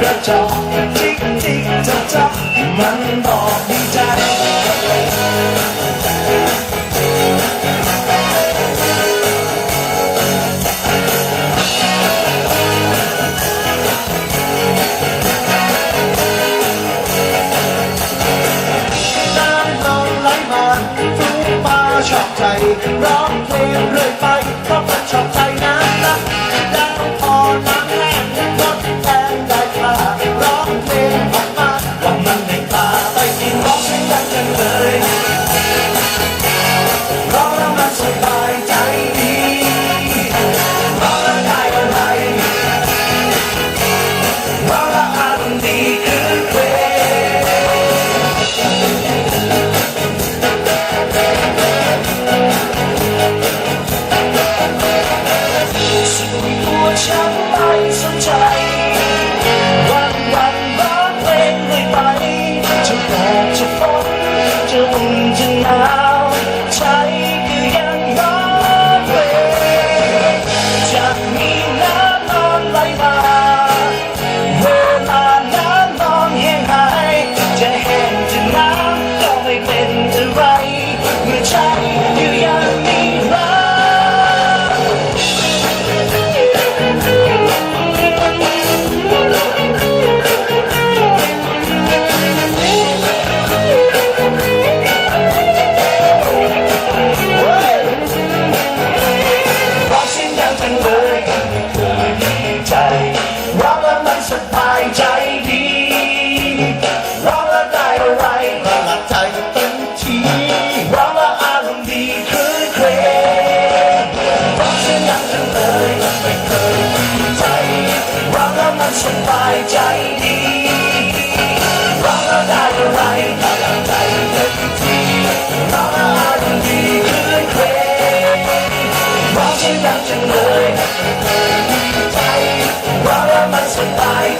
กระจกจิกจิกจับจับมันบอกดีใจชอบใจร้องเพลงเรื่อยไปเพราะมันชอบใจนะดังพอน้ำแห้ง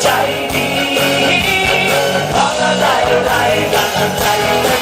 ใจดีเพราะอะไรอะไรกันใจ